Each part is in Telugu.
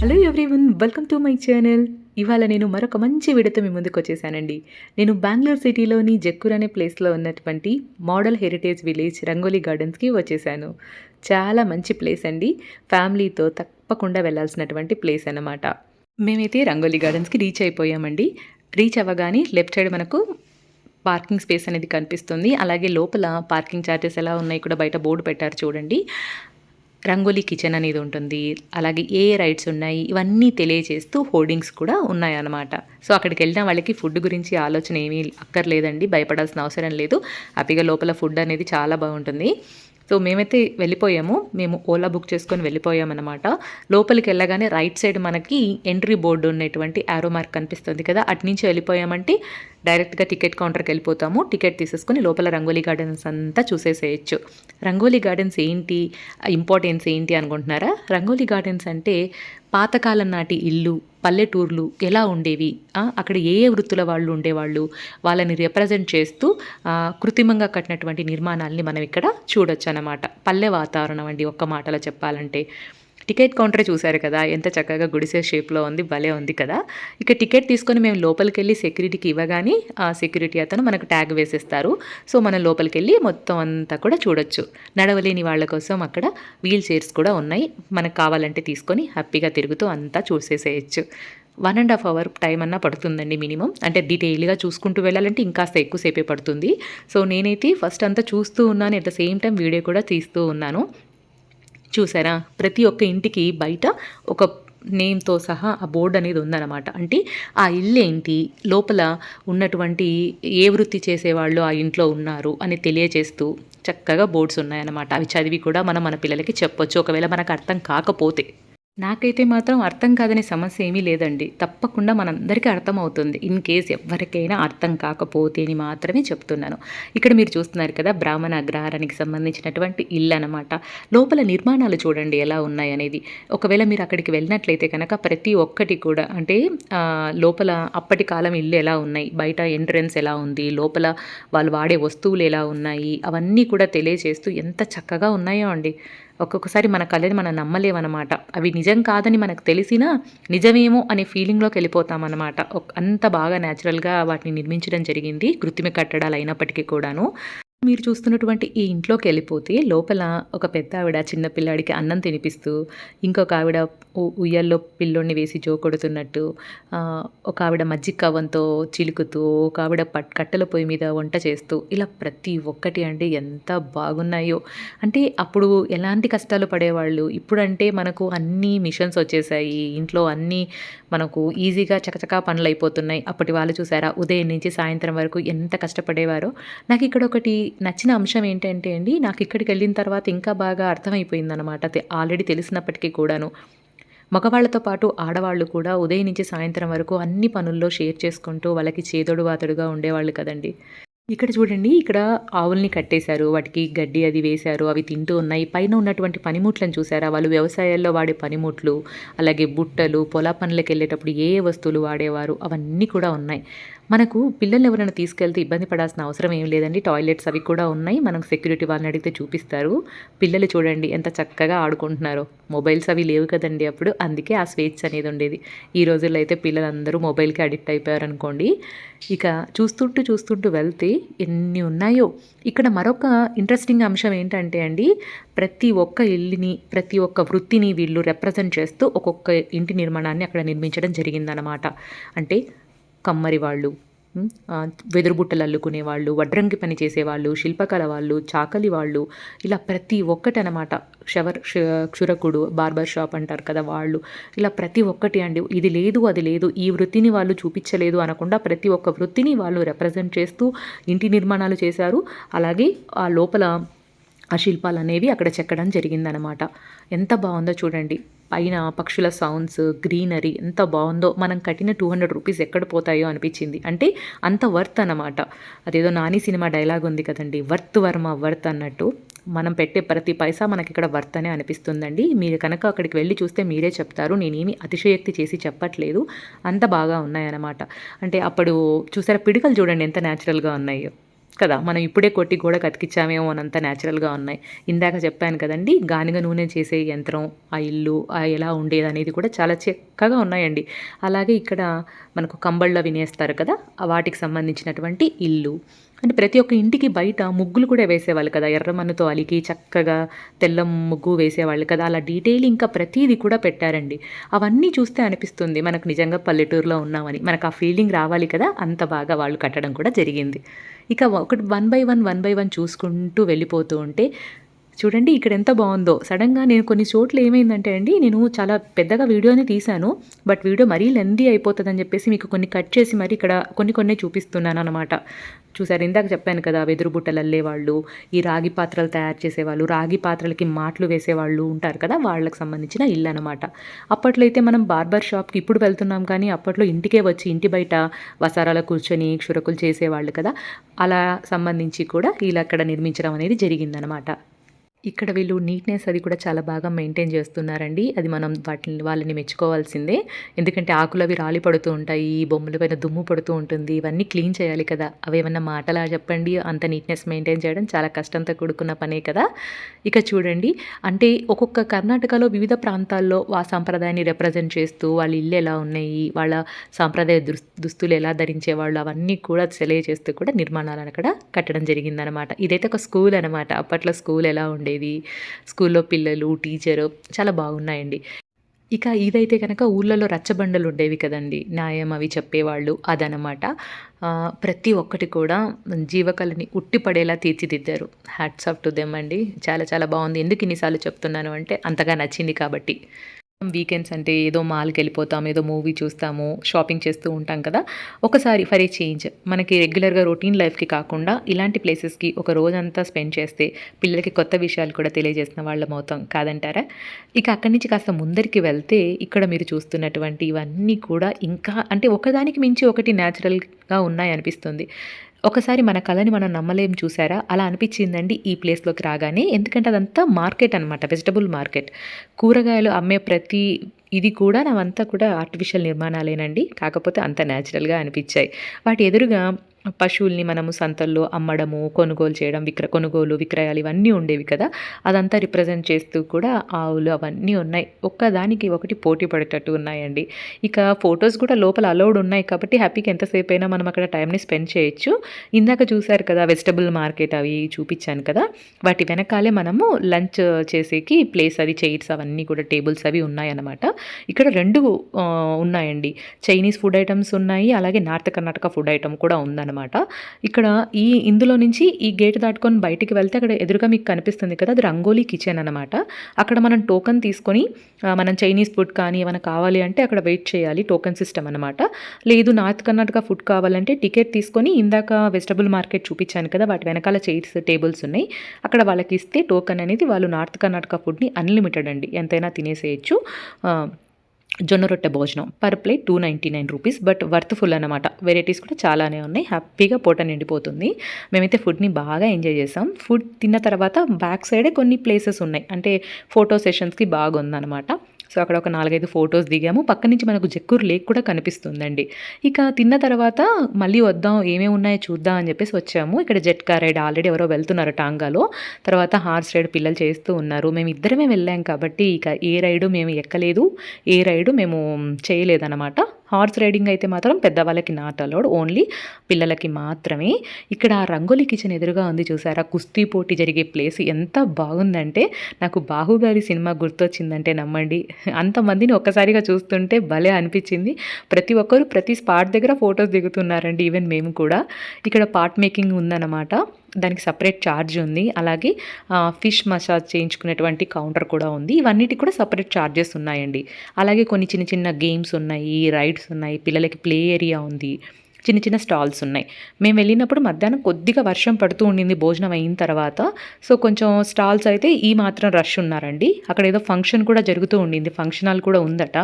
Hello everyone welcome to my channel ఇవాళ నేను మరొక మంచి విడత మీ ముందుకు వచ్చేసానండి. నేను బెంగళూరు సిటీలోని జక్కూర్ అనే ప్లేస్లో ఉన్నటువంటి మోడల్ హెరిటేజ్ విలేజ్ రంగోలీ గార్డెన్స్కి వచ్చేసాను. చాలా మంచి ప్లేస్ అండి. ఫ్యామిలీతో తప్పకుండా వెళ్ళాల్సినటువంటి ప్లేస్ అన్నమాట. మేమైతే రంగోలీ గార్డెన్స్కి రీచ్ అయిపోయామండి. రీచ్ అవ్వగానే లెఫ్ట్ సైడ్ మనకు పార్కింగ్ స్పేస్ అనేది కనిపిస్తుంది. అలాగే లోపల పార్కింగ్ ఛార్జెస్ ఎలా ఉన్నాయి కూడా బయట బోర్డు పెట్టారు చూడండి. రంగోలీ కిచెన్ అనేది ఉంటుంది. అలాగే ఏ రైడ్స్ ఉన్నాయి? ఇవన్నీ తెలియజేస్తూ హోర్డింగ్స్ కూడా ఉన్నాయన్నమాట. సో అక్కడికి వెళ్ళిన వాళ్ళకి ఫుడ్ గురించి ఆలోచన ఏమీ అక్కర్లేదండి. భయపడాల్సిన అవసరం లేదు. హ్యాపీగా లోపల ఫుడ్ అనేది చాలా బాగుంటుంది. సో మేమైతే వెళ్ళిపోయాము. మేము ఓలా బుక్ చేసుకొని వెళ్ళిపోయామన్నమాట. లోపలికి వెళ్ళగానే రైట్ సైడ్ మనకి ఎంట్రీ బోర్డు ఉన్నటువంటి యారో మార్క్ కనిపిస్తుంది కదా. అటు నుంచి వెళ్ళిపోయామంటే డైరెక్ట్గా టికెట్ కౌంటర్కి వెళ్ళిపోతాము. టికెట్ తీసేసుకుని లోపల రంగోలీ గార్డెన్స్ అంతా చూసేసేయచ్చు. రంగోలీ గార్డెన్స్ ఏంటి? ఇంపార్టెన్స్ ఏంటి అనుకుంటున్నారా? రంగోలీ గార్డెన్స్ అంటే పాతకాలం నాటి ఇల్లు పల్లెటూర్లు ఎలా ఉండేవి? అక్కడ ఏ ఏ వృత్తుల వాళ్ళు ఉండేవాళ్ళు? వాళ్ళని రిప్రజెంట్ చేస్తూ కృత్రిమంగా కట్టినటువంటి నిర్మాణాలని మనం ఇక్కడ చూడొచ్చు అన్నమాట పల్లె వాతావరణం అండి ఒక్క మాటలో చెప్పాలంటే. టికెట్ కౌంటర్ చూశారు కదా ఎంత చక్కగా గుడిసే షేప్లో ఉంది భలే ఉంది కదా. ఇక టికెట్ తీసుకొని మేము లోపలికి వెళ్ళి సెక్యూరిటీకి ఇవ్వగానే ఆ సెక్యూరిటీ అతను మనకు ట్యాగ్ వేసేస్తారు. సో మనం లోపలికి వెళ్ళి మొత్తం అంతా కూడా చూడొచ్చు. నడవలేని వాళ్ళ కోసం అక్కడ వీల్ చైర్స్ కూడా ఉన్నాయి. మనకు కావాలంటే తీసుకొని హ్యాపీగా తిరుగుతూ అంతా చూసేసేయచ్చు. One and half hour time అన్నా పడుతుందండి మినిమం. అంటే డీటెయిల్గా చూసుకుంటూ వెళ్ళాలంటే ఇంకాస్త ఎక్కువసేపే పడుతుంది. సో నేనైతే ఫస్ట్ అంతా చూస్తూ ఉన్నాను. At the same time video కూడా తీస్తూ ఉన్నాను. చూసారా? ప్రతి ఒక్క ఇంటికి బయట ఒక నేమ్తో సహా ఆ బోర్డు అనేది ఉందన్నమాట. అంటే ఆ ఇల్లు ఏంటి? లోపల ఉన్నటువంటి ఏ వృత్తి చేసేవాళ్ళు ఆ ఇంట్లో ఉన్నారు అని తెలియజేస్తూ చక్కగా బోర్డ్స్ ఉన్నాయన్నమాట. అవి చదివి కూడా మనం మన పిల్లలకి చెప్పొచ్చు. ఒకవేళ మనకు అర్థం కాకపోతే. నాకైతే మాత్రం అర్థం కాదనే సమస్య ఏమీ లేదండి. తప్పకుండా మనందరికీ అర్థం అవుతుంది ఇన్ కేస్ ఎవరికైనా అర్థం కాకపోతే అని మాత్రమే చెప్తున్నాను. ఇక్కడ మీరు చూస్తున్నారు కదా బ్రాహ్మణ అగ్రహారానికి సంబంధించినటువంటి ఇల్లు అనమాట లోపల నిర్మాణాలు చూడండి ఎలా ఉన్నాయి అనేది ఒకవేళ మీరు అక్కడికి వెళ్ళినట్లయితే కనుక ప్రతి ఒక్కటి కూడా అంటే లోపల అప్పటి కాలం ఇల్లు ఎలా ఉన్నాయి బయట ఎంట్రన్స్ ఎలా ఉంది లోపల వాళ్ళు వాడే వస్తువులు ఎలా ఉన్నాయి అవన్నీ కూడా తెలియజేస్తూ ఎంత చక్కగా ఉన్నాయో అండి. ఒక్కొక్కసారి మన కళ్ళని మనం నమ్మలేమన్నమాట. అవి నిజం కాదని మనకు తెలిసినా నిజమేమో అనే ఫీలింగ్లోకి వెళ్ళిపోతామన్నమాట. అంత బాగా న్యాచురల్గా వాటిని నిర్మించడం జరిగింది. కృత్రిమ కట్టడాలు అయినప్పటికీ కూడాను. మీరు చూస్తున్నటువంటి ఈ ఇంట్లోకి వెళ్ళిపోతే లోపల ఒక పెద్ద ఆవిడ చిన్న పిల్లాడికి అన్నం తినిపిస్తూ ఇంకొక ఆవిడ ఉ- ఉయ్యాల్లో పిల్లోని వేసి జోకొడుతున్నట్టు ఒక ఆవిడ మజ్జిగ కవ్వంతో చిలుకుతూ ఒక ఆవిడ పట్ కట్టెల పొయ్యి మీద వంట చేస్తూ ఇలా ప్రతి ఒక్కటి అంటే ఎంత బాగున్నాయో. అంటే అప్పుడు ఎలాంటి కష్టాలు పడేవాళ్ళు? ఇప్పుడంటే మనకు అన్ని మిషన్స్ వచ్చేసాయి. ఇంట్లో అన్నీ మనకు ఈజీగా చకచకా పనులు అయిపోతున్నాయి అప్పటి వాళ్ళు చూసారా ఉదయం నుంచి సాయంత్రం వరకు ఎంత కష్టపడేవారో? నాకు ఇక్కడ ఒకటి నచ్చిన అంశం ఏంటంటే అండి నాకు ఇక్కడికి వెళ్ళిన తర్వాత ఇంకా బాగా అర్థమైపోయిందనమాట ఆల్రెడీ తెలిసినప్పటికీ కూడాను. మగవాళ్ళతో పాటు ఆడవాళ్ళు కూడా ఉదయం నుంచి సాయంత్రం వరకు అన్ని పనుల్లో షేర్ చేసుకుంటూ వాళ్ళకి చేదోడు వాతడుగా ఉండేవాళ్ళు కదండి. ఇక్కడ చూడండి ఇక్కడ ఆవుల్ని కట్టేశారు వాటికి గడ్డి అది వేశారు అవి తింటూ ఉన్నాయి. పైన ఉన్నటువంటి పనిముట్లను చూసారా? వాళ్ళు వ్యవసాయాల్లో వాడే పనిముట్లు అలాగే బుట్టలు పొల పనులకు వెళ్ళేటప్పుడు ఏ వస్తువులు వాడేవారు? అవన్నీ కూడా ఉన్నాయి. మనకు పిల్లల్ని ఎవరైనా తీసుకెళ్తే ఇబ్బంది పడాల్సిన అవసరం ఏం లేదండి. టాయిలెట్స్ అవి కూడా ఉన్నాయి. మనకు సెక్యూరిటీ వాళ్ళని అడిగితే చూపిస్తారు. పిల్లలు చూడండి ఎంత చక్కగా ఆడుకుంటున్నారో. మొబైల్స్ అవి లేవు కదండి అప్పుడు. అందుకే ఆ స్వేచ్ఛ అనేది ఉండేది. ఈ రోజుల్లో అయితే పిల్లలందరూ మొబైల్కి అడిక్ట్ అయిపోయారు అనుకోండి ఇక చూస్తుంటూ చూస్తుంటూ వెళ్తే ఎన్ని ఉన్నాయో. ఇక్కడ మరొక ఇంట్రెస్టింగ్ అంశం ఏంటంటే అండి ప్రతి ఒక్క ఇల్లుని ప్రతి ఒక్క వృత్తిని వీళ్ళు రిప్రజెంట్ చేస్తూ ఒక్కొక్క ఇంటి నిర్మాణాన్ని అక్కడ నిర్మించడం జరిగిందనమాట అంటే కమ్మరి వాళ్ళు వెదురు బుట్టలు అల్లుకునే వాళ్ళు వడ్రంగి పని చేసేవాళ్ళు శిల్పకళ వాళ్ళు చాకలి వాళ్ళు ఇలా ప్రతి ఒక్కటి అనమాట షవర్ క్షురకుడు బార్బర్ షాప్ అంటారు కదా వాళ్ళు. ఇలా ప్రతి ఒక్కటి అండి. ఇది లేదు అది లేదు ఈ వృత్తిని వాళ్ళు చూపించలేదు అనకుండా ప్రతి ఒక్క వృత్తిని వాళ్ళు రిప్రజెంట్ చేస్తూ ఇంటి నిర్మాణాలు చేశారు. అలాగే ఆ లోపల ఆ శిల్పాలు అనేవి అక్కడ చెక్కడం జరిగిందనమాట. ఎంత బాగుందో చూడండి. పైన పక్షుల సౌండ్స్ గ్రీనరీ ఎంత బాగుందో. మనం కట్టిన టూ హండ్రెడ్ రూపీస్ ఎక్కడ పోతాయో అనిపించింది. అంటే అంత వర్త్ అన్నమాట. అదేదో నాని సినిమా డైలాగ్ ఉంది కదండి. వర్త్ వర్మ వర్త్ అన్నట్టు. మనం పెట్టే ప్రతి పైసా మనకి ఇక్కడ వర్త్ అనే అనిపిస్తుందండి. మీరు కనుక అక్కడికి వెళ్ళి చూస్తే మీరే చెప్తారు. నేనేమి అతిశయోక్తి చేసి చెప్పట్లేదు. అంత బాగా ఉన్నాయన్నమాట. అంటే అప్పుడు చూసారా పిడికలు చూడండి ఎంత న్యాచురల్గా ఉన్నాయో. కదా మనం ఇప్పుడే కొట్టి గోడ కతికిచ్చామేమో అనంత న్యాచురల్గా ఉన్నాయి. ఇందాక చెప్పాను కదండి గానిగ నూనె చేసే యంత్రం ఆ ఇల్లు ఆ ఎలా ఉండేది అనేది కూడా చాలా చక్కగా ఉన్నాయండి. అలాగే ఇక్కడ మనకు కంబళ్ళ వినేస్తారు కదా వాటికి సంబంధించినటువంటి ఇల్లు అంటే ప్రతి ఒక్క ఇంటికి బయట ముగ్గులు కూడా వేసేవాళ్ళు కదా. ఎర్రమన్నుతో అలికి చక్కగా తెల్ల ముగ్గు వేసేవాళ్ళు కదా. అలా డీటెయిల్ ఇంకా ప్రతిదీ కూడా పెట్టారండి. అవన్నీ చూస్తే అనిపిస్తుంది మనకు నిజంగా పల్లెటూరులో ఉన్నామని. మనకు ఆ ఫీలింగ్ రావాలి కదా. అంత బాగా వాళ్ళు కట్టడం కూడా జరిగింది. ఇక ఒకటి one by one one by one చూసుకుంటూ వెళ్ళిపోతూ ఉంటే చూడండి ఇక్కడ ఎంత బాగుందో. సడన్గా నేను కొన్ని చోట్ల ఏమైందంటే అండి నేను చాలా పెద్దగా వీడియోని తీశాను బట్ వీడియో మరీ లెందీ అయిపోతుందని చెప్పేసి మీకు కొన్ని కట్ చేసి మరి ఇక్కడ కొన్ని కొన్ని చూపిస్తున్నాను అనమాట చూసారు ఇందాక చెప్పాను కదా వెదురు బుట్టలు అల్లేవాళ్ళు ఈ రాగి పాత్రలు తయారు చేసేవాళ్ళు రాగి పాత్రలకి మాటలు వేసేవాళ్ళు ఉంటారు కదా వాళ్ళకి సంబంధించిన ఇల్లు అనమాట అప్పట్లో అయితే మనం బార్బర్ షాప్కి ఇప్పుడు వెళ్తున్నాం కానీ అప్పట్లో ఇంటికే వచ్చి ఇంటి బయట వసారాల కూర్చొని క్షురకులు చేసేవాళ్ళు కదా అలా సంబంధించి కూడా ఇలా అక్కడ నిర్మించడం అనేది జరిగిందనమాట ఇక్కడ వీళ్ళు నీట్నెస్ అది కూడా చాలా బాగా మెయింటైన్ చేస్తున్నారండి. అది మనం వాటిని వాళ్ళని మెచ్చుకోవాల్సిందే. ఎందుకంటే ఆకులు అవి రాలి పడుతూ ఉంటాయి ఈ బొమ్మల పైన దుమ్ము పడుతూ ఉంటుంది. ఇవన్నీ క్లీన్ చేయాలి కదా. అవి ఏమన్నా మాటలా చెప్పండి? అంత నీట్నెస్ మెయింటైన్ చేయడం చాలా కష్టంతో కూడుకున్న పనే కదా. ఇక చూడండి. అంటే ఒక్కొక్క కర్ణాటకలో వివిధ ప్రాంతాల్లో ఆ సాంప్రదాయాన్ని రిప్రజెంట్ చేస్తూ వాళ్ళ ఇల్లు ఎలా ఉన్నాయి వాళ్ళ సాంప్రదాయ దుస్తులు ఎలా ధరించేవాళ్ళు అవన్నీ కూడా తెలియజేస్తూ కూడా నిర్మాణాలను అక్కడ కట్టడం జరిగిందనమాట. ఇదైతే ఒక స్కూల్ అనమాట. అప్పట్లో స్కూల్ ఎలా ఉండే ఉండేది. స్కూల్లో పిల్లలు టీచరు చాలా బాగున్నాయండి. ఇక ఇదైతే కనుక ఊళ్ళలో రచ్చబండలు ఉండేవి కదండి. న్యాయం అవి చెప్పేవాళ్ళు అదనమాట. ప్రతి ఒక్కటి కూడా జీవకళని ఉట్టిపడేలా తీర్చిదిద్దారు. హ్యాట్స్ ఆఫ్ టు దెమ్ అండి. చాలా చాలా బాగుంది. ఎందుకు ఇన్నిసార్లు చెప్తున్నాను అంటే అంతగా నచ్చింది కాబట్టి. వీకెండ్స్ అంటే ఏదో మాల్కి వెళ్ళిపోతాం ఏదో మూవీ చూస్తాము షాపింగ్ చేస్తూ ఉంటాం కదా. ఒకసారి ఫర్ ఏ చేంజ్ మనకి రెగ్యులర్గా రొటీన్ లైఫ్కి కాకుండా ఇలాంటి ప్లేసెస్కి ఒక రోజంతా స్పెండ్ చేస్తే పిల్లలకి కొత్త విషయాలు కూడా తెలియజేసిన వాళ్ళం అవుతాం కాదంటారా? ఇక అక్కడి నుంచి కాస్త ముందరికి వెళ్తే ఇక్కడ మీరు చూస్తున్నటువంటి ఇవన్నీ కూడా ఇంకా అంటే ఒకదానికి మించి ఒకటి న్యాచురల్గా ఉన్నాయి అనిపిస్తుంది. ఒకసారి మన కళని మనం నమ్మలేం చూసారా? అలా అనిపించిందండి ఈ ప్లేస్లోకి రాగానే. ఎందుకంటే అదంతా మార్కెట్ అనమాట వెజిటబుల్ మార్కెట్. కూరగాయలు అమ్మే ప్రతి ఇది కూడా నావంతా కూడా ఆర్టిఫిషియల్ నిర్మాణాలేనండి. కాకపోతే అంత న్యాచురల్గా అనిపించాయి. వాటి ఎదురుగా పశువుల్ని మనము సంతల్లో అమ్మడము కొనుగోలు చేయడం విక్ర కొనుగోలు విక్రయాలు ఇవన్నీ ఉండేవి కదా. అదంతా రిప్రజెంట్ చేస్తూ కూడా ఆవులు అవన్నీ ఉన్నాయి. ఒక్కదానికి ఒకటి పోటీ పడేటట్టు ఉన్నాయండి. ఇక ఫొటోస్ కూడా లోపల అలౌడ్ ఉన్నాయి కాబట్టి హ్యాపీకి ఎంతసేపు అయినా మనం అక్కడ టైంని స్పెండ్ చేయొచ్చు. ఇందాక చూశారు కదా వెజిటబుల్ మార్కెట్ అవి చూపించాను కదా. వాటి వెనకాలే మనము లంచ్ చేసేకి ప్లేస్ అది చైర్స్ అవన్నీ కూడా టేబుల్స్ అవి ఉన్నాయన్నమాట. ఇక్కడ రెండు ఉన్నాయండి. చైనీస్ ఫుడ్ ఐటమ్స్ ఉన్నాయి అలాగే నార్త్ కర్ణాటక ఫుడ్ ఐటమ్ కూడా ఉందన్నమాట. అనమాట ఇక్కడ ఈ ఇందులో నుంచి ఈ గేట్ దాటుకొని బయటికి వెళ్తే అక్కడ ఎదురుగా మీకు కనిపిస్తుంది కదా అది రంగోలీ కిచెన్ అనమాట అక్కడ మనం టోకన్ తీసుకొని మనం చైనీస్ ఫుడ్ కానీ ఏమైనా కావాలి అంటే అక్కడ వెయిట్ చేయాలి టోకన్ సిస్టమ్ అనమాట లేదు నార్త్ కర్ణాటక ఫుడ్ కావాలంటే టికెట్ తీసుకొని ఇందాక వెజిటబుల్ మార్కెట్ చూపించాను కదా వాటి వెనకాల చైర్స్ టేబుల్స్ ఉన్నాయి. అక్కడ వాళ్ళకి ఇస్తే టోకన్ అనేది వాళ్ళు నార్త్ కర్ణాటక ఫుడ్ని అన్లిమిటెడ్ అండి. ఎంతైనా తినేసేయచ్చు. జొన్న రొట్టె భోజనం per plate two ninety nine rupees but worthful అనమాట వెరైటీస్ కూడా చాలానే ఉన్నాయి. హ్యాపీగా పూట నిండిపోతుంది. మేమైతే ఫుడ్ని బాగా ఎంజాయ్ చేసాం. ఫుడ్ తిన్న తర్వాత బ్యాక్ సైడే కొన్ని ప్లేసెస్ ఉన్నాయి. అంటే ఫోటో సెషన్స్కి బాగుందనమాట సో అక్కడ ఒక నాలుగైదు ఫొటోస్ దిగాము. పక్క నుంచి మనకు జక్కూర్ లేక్ కూడా కనిపిస్తుందండి. ఇక తిన్న తర్వాత మళ్ళీ వద్దాం ఏమేమి ఉన్నాయో చూద్దాం అని చెప్పేసి వచ్చాము. ఇక్కడ జెట్ కార్ రైడ్ ఆల్రెడీ ఎవరో వెళ్తున్నారు టాంగాలో. తర్వాత హార్స్ రైడ్ పిల్లలు చేస్తూ ఉన్నారు. మేము ఇద్దరమే వెళ్ళాం కాబట్టి ఇక ఏ రైడు మేము ఎక్కలేదు ఏ రైడు మేము చేయలేదన్నమాట. హార్స్ రైడింగ్ అయితే మాత్రం పెద్దవాళ్ళకి నాట్ అలౌడ్ ఓన్లీ పిల్లలకి మాత్రమే. ఇక్కడ ఆ రంగోలీ కిచెన్ ఎదురుగా ఉంది చూసారా? కుస్తీ పోటీ జరిగే ప్లేస్. ఎంత బాగుందంటే నాకు బాహుబలి సినిమా గుర్తొచ్చిందంటే నమ్మండి. అంతమందిని ఒక్కసారిగా చూస్తుంటే భలే అనిపించింది. ప్రతి ఒక్కరు ప్రతి స్పాట్ దగ్గర ఫొటోస్ దిగుతున్నారండి ఈవెన్ మేము కూడా. ఇక్కడ పార్ట్ మేకింగ్ ఉందన్నమాట. దానికి సపరేట్ ఛార్జ్ ఉంది. అలాగే ఫిష్ మసాజ్ చేయించుకునేటువంటి కౌంటర్ కూడా ఉంది. ఇవన్నిటికి కూడా సపరేట్ ఛార్జెస్ ఉన్నాయండి. అలాగే కొన్ని చిన్న చిన్న గేమ్స్ ఉన్నాయి రైడ్స్ ఉన్నాయి పిల్లలకి ప్లే ఏరియా ఉంది చిన్న చిన్న స్టాల్స్ ఉన్నాయి. మేము వెళ్ళినప్పుడు మధ్యాహ్నం కొద్దిగా వర్షం పడుతూ ఉండింది భోజనం అయిన తర్వాత. సో కొంచెం స్టాల్స్ అయితే ఈ మాత్రం రష్ ఉన్నారండి. అక్కడ ఏదో ఫంక్షన్ కూడా జరుగుతూ ఉండింది ఫంక్షన్ హాల్ కూడా ఉందట.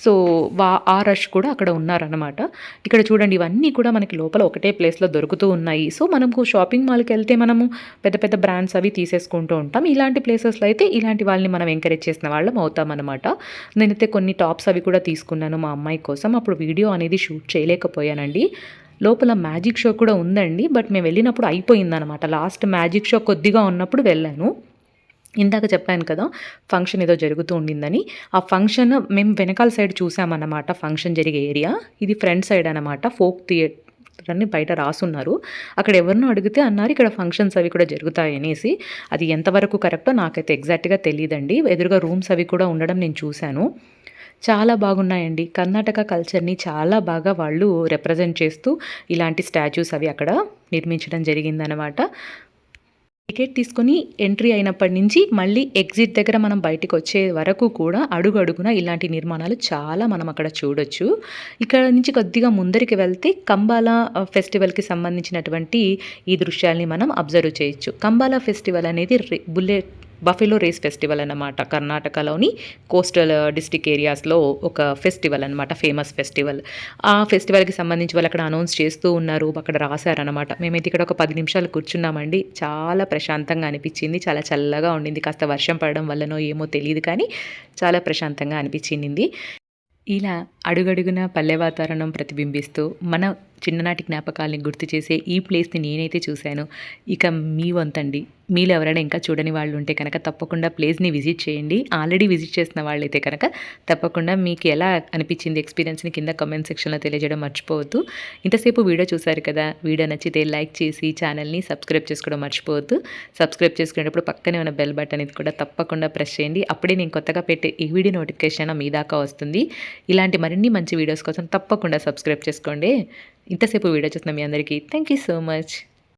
సో వా ఆ రష్ కూడా అక్కడ ఉన్నారనమాట ఇక్కడ చూడండి ఇవన్నీ కూడా మనకి లోపల ఒకటే ప్లేస్లో దొరుకుతూ ఉన్నాయి సో మనకు షాపింగ్ మాల్కి వెళ్తే మనము పెద్ద పెద్ద బ్రాండ్స్ అవి తీసేసుకుంటూ ఉంటాం ఇలాంటి ప్లేసెస్లో అయితే ఇలాంటి వాళ్ళని మనం ఎంకరేజ్ చేసిన వాళ్ళం అవుతామన్నమాట నేనైతే కొన్ని టాప్స్ అవి కూడా తీసుకున్నాను మా అమ్మాయి కోసం అప్పుడు వీడియో అనేది షూట్ చేయలేకపోయానండి లోపల మ్యాజిక్ షో కూడా ఉందండి. బట్ మేము వెళ్ళినప్పుడు అయిపోయిందనమాట. లాస్ట్ మ్యాజిక్ షో కొద్దిగా ఉన్నప్పుడు వెళ్ళాను. ఇందాక చెప్పాను కదా! ఫంక్షన్ ఏదో జరుగుతూ ఉండిందని. ఆ ఫంక్షన్ మేము వెనకాల సైడ్ చూసామన్నమాట ఫంక్షన్ జరిగే ఏరియా. ఇది ఫ్రంట్ సైడ్ అనమాట. ఫోక్ థియేటర్ అని బయట రాసున్నారు. అక్కడ ఎవరినో అడిగితే అన్నారు ఇక్కడ ఫంక్షన్స్ అవి కూడా జరుగుతాయి అనేసి అది ఎంతవరకు కరెక్టో నాకైతే ఎగ్జాక్ట్‌గా తెలియదండి ఎదురుగా రూమ్స్ అవి కూడా ఉండడం నేను చూశాను చాలా బాగున్నాయండి. కర్ణాటక కల్చర్‌ని చాలా బాగా వాళ్ళు రిప్రజెంట్ చేస్తూ ఇలాంటి స్టాచ్యూస్ అవి అక్కడ నిర్మించడం జరిగిందనమాట. టికెట్ తీసుకొని ఎంట్రీ అయినప్పటి నుంచి మళ్ళీ ఎగ్జిట్ దగ్గర మనం బయటకు వచ్చే వరకు కూడా అడుగడుగున ఇలాంటి నిర్మాణాలు చాలా మనం అక్కడ చూడొచ్చు. ఇక్కడ నుంచి కొద్దిగా ముందరికి వెళ్తే కంబాల ఫెస్టివల్‌కి సంబంధించినటువంటి ఈ దృశ్యాల్ని మనం అబ్జర్వ్ చేయొచ్చు. కంబాల ఫెస్టివల్ అనేది బుల్లెట్ బఫెలో రేస్ ఫెస్టివల్ అన్నమాట. కర్ణాటకలోని కోస్టల్ uh, డిస్ట్రిక్ట్ ఏరియాస్‌లో ఒక ఫెస్టివల్ అనమాట. Famous festival. ఆ ఫెస్టివల్‌కి సంబంధించి వాళ్ళు అక్కడ అనౌన్స్ చేస్తూ ఉన్నారు. అక్కడ రాశారనమాట మేమైతే ఇక్కడ ఒక పది నిమిషాలు కూర్చున్నామండి. చాలా ప్రశాంతంగా అనిపించింది చాలా చల్లగా ఉండింది. కాస్త వర్షం పడడం వల్లనో ఏమో తెలియదు కానీ చాలా ప్రశాంతంగా అనిపించింది ఇలా అడుగడుగున పల్లె వాతావరణం ప్రతిబింబిస్తూ మన చిన్ననాటి జ్ఞాపకాలని గుర్తు చేసే ఈ ప్లేస్‌ని నేనైతే చూశాను ఇక మీ వంతండి. మీరు ఎవరైనా ఇంకా చూడని వాళ్ళు ఉంటే కనుక తప్పకుండా ప్లేస్‌ని విజిట్ చేయండి. ఆల్రెడీ విజిట్ చేసిన వాళ్ళైతే కనుక తప్పకుండా మీకు ఎలా అనిపించింది ఎక్స్‌పీరియన్స్‌ని కింద కమెంట్ సెక్షన్‌లో తెలియజేయడం మర్చిపోవద్దు. ఇంతసేపు వీడియో చూసారు కదా! వీడియో నచ్చితే లైక్ చేసి ఛానల్‌ని సబ్స్క్రైబ్ చేసుకోవడం మర్చిపోవద్దు. సబ్స్క్రైబ్ చేసుకునేటప్పుడు పక్కనే ఉన్న బెల్ బటన్ ఇది కూడా తప్పకుండా ప్రెస్ చేయండి. అప్పుడే నేను కొత్తగా పెట్టే ఈ వీడియో నోటిఫికేషన్ మీ దాకా వస్తుంది. ఇలాంటి మరిన్ని మంచి వీడియోస్ కోసం తప్పకుండా సబ్స్క్రైబ్ చేసుకోండి. ఇంతసేపు వీడియో చూసిన మీ అందరికీ థ్యాంక్ యూ సో మచ్.